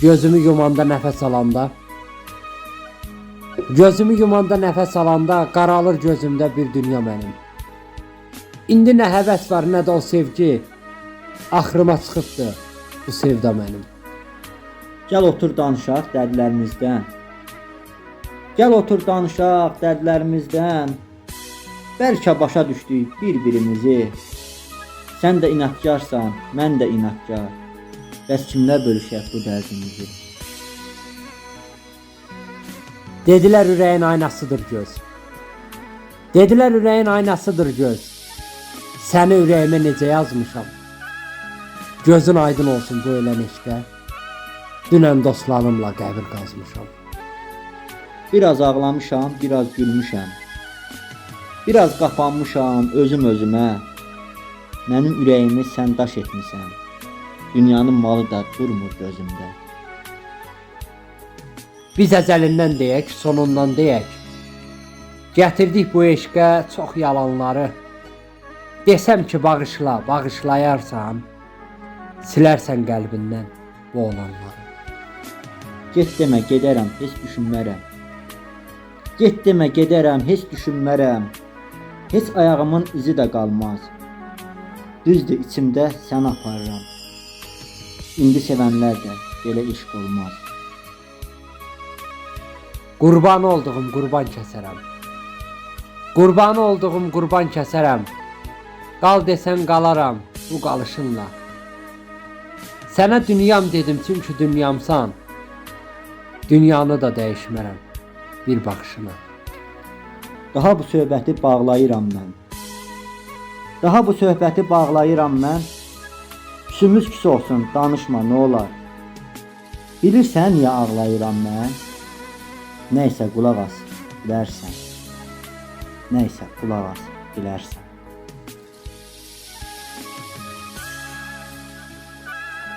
Gözümü yumanda nəfəs alanda Gözümü yumanda nəfəs alanda qaralır gözümdə bir dünya mənim. İndi nə həvəs var, nə də o sevgi. Axırıma çıxıbdı bu sevda mənim. Gəl otur danışaq dərdlərimizdən. Gəl otur danışaq dərdlərimizdən. Bəlkə başa düşdük bir-birimizi. Sən də inadkarsan, mən də inadkar. Bəs kimlə bölüşək bu dərdimizi? Dedilər ürəyin aynasıdır göz. Dedilər ürəyin aynasıdır göz. Səni ürəyimə necə yazmışam. Gözün aydın olsun bu ölən işdə. Dünən dostlarımla qəbir qazmışam. Biraz ağlamışam, biraz gülmüşəm. Biraz qapanmışam özüm özümə. Mənim ürəyimi sən daş etmisən. Dünyanın malı da durmur gözümdə. Biz əzəlindən deyək, sonundan deyək. Gətirdik bu eşqə çox yalanları. Desəm ki, bağışla, bağışlayarsan, silərsən qəlbindən bu olanları. Get demə gedərəm, heç düşünmərəm. Get demə gedərəm, heç düşünmərəm. Heç ayağımın izi də qalmaz. Düzdür içimdə sən aparıram. İndi sevənlər də belə işq olmaz. Qurban olduğum qurban kəsərəm. Qurban olduğum qurban kəsərəm. Qal desən qalaram bu qalışınla. Sənə dünyam dedim çünki dünyamsan. Dünyanı da dəyişmərəm bir baxışına. Daha bu söhbəti bağlayıram mən. Daha bu söhbəti bağlayıram mən. Küsümüz küs olsun, danışma nə olar. Bilirsən ya ağlayıram mən. Nəysə qulaq as, bilərsən. Nəysə qulaq as.